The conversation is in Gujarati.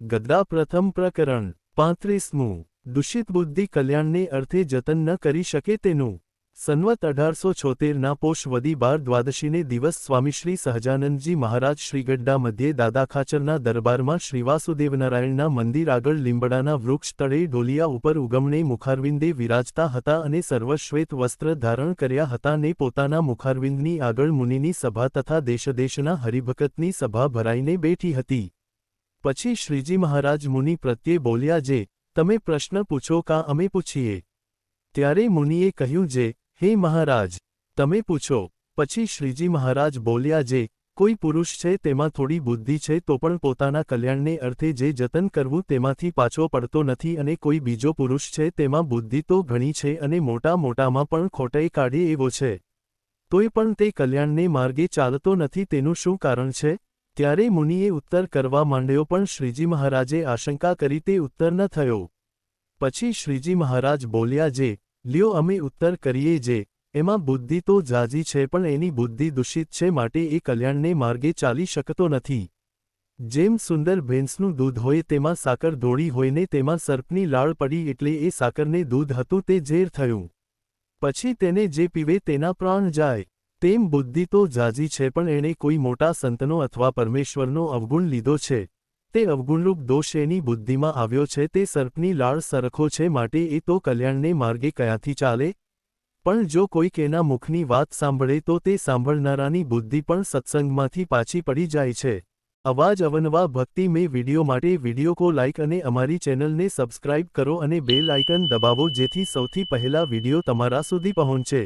ગદ્દા પ્રથમ પ્રકરણ, પાંત્રીસમું. દૂષિત બુદ્ધિ કલ્યાણને અર્થે જતન ન કરી શકે તેનું. સન્વત અઢારસો છોતેરના પોષ વદી બાર દ્વાદશીને દિવસ સ્વામીશ્રી સહજાનંદજી મહારાજ શ્રીગડ્ડા મધ્યે દાદા ખાચરના દરબારમાં શ્રીવાસુદેવનારાયણના મંદિર આગળ લીંબડાના વૃક્ષ તળે ઢોલિયા ઉપર ઉગમણે મુખારવિંદે વિરાજતા હતા અને સર્વશ્વેત વસ્ત્ર ધારણ કર્યા હતા ને પોતાના મુખારવિંદની આગળ મુનિની સભા તથા દેશદેશના હરિભકતની સભા ભરાઈને બેઠી હતી. પછી શ્રીજી મહારાજ મુનિ પ્રત્યે બોલ્યા, જે, તમે પ્રશ્ન પૂછો કાં અમે પૂછીએ? ત્યારે મુનિએ કહ્યું, જે, હે મહારાજ, તમે પૂછો. પછી શ્રીજી મહારાજ બોલ્યા, જે, કોઈ પુરુષ છે તેમાં થોડી બુદ્ધિ છે તો પણ પોતાના કલ્યાણને અર્થે જે જતન કરવું તેમાંથી પાછો પડતો નથી અને કોઈ બીજો પુરુષ છે તેમાં બુદ્ધિ તો ઘણી છે અને મોટા મોટામાં પણ ખોટાઈ કાઢે એવો છે. તોય પણ તે કલ્યાણને માર્ગે ચાલતો નથી તેનું શું કારણ છે? ત્યારે મુનિએ ઉત્તર કરવા માંડ્યો, પણ શ્રીજી મહારાજે આશંકા કરી તે ઉત્તર ન થયો. પછી શ્રીજી મહારાજ બોલ્યા, જે, લ્યો અમે ઉત્તર કરીએ, જે, એમાં બુદ્ધિ તો જાજી છે, પણ એની બુદ્ધિ દૂષિત છે, માટે એ કલ્યાણને માર્ગે ચાલી શકતો નથી. જેમ સુંદર ભેંસનું દૂધ હોય, તેમાં સાકર ધોળી હોયને તેમાં સર્પની લાળ પડી એટલે એ સાકરને દૂધ હતું, તે ઝેર થયું. પછી તેને જે પીવે, તેના પ્રાણ જાય. તેમ બુદ્ધિ તો જાજી છે પણ એણે કોઈ મોટા સંતનો અથવા પરમેશ્વરનો અવગુણ લીધો છે. તે અવગુણરૂપ દોષ એની બુદ્ધિમાં આવ્યો છે, તે સર્પની લાળ સરખો છે માટે એ તો કલ્યાણને માર્ગે કયાથી ચાલે? પણ જો કોઈક એના મુખની વાત સાંભળે તો તે સાંભળનારાની બુદ્ધિ પણ સત્સંગમાંથી પાછી પડી જાય છે. અવાજ અવનવા ભક્તિ મેં વિડિયો માટે વિડિયો કો લાઇક અને અમારી ચેનલને સબસ્ક્રાઇબ કરો અને બેલ આઇકન દબાવો જેથી સૌથી પહેલા વિડિયો તમારા સુધી પહોંચે.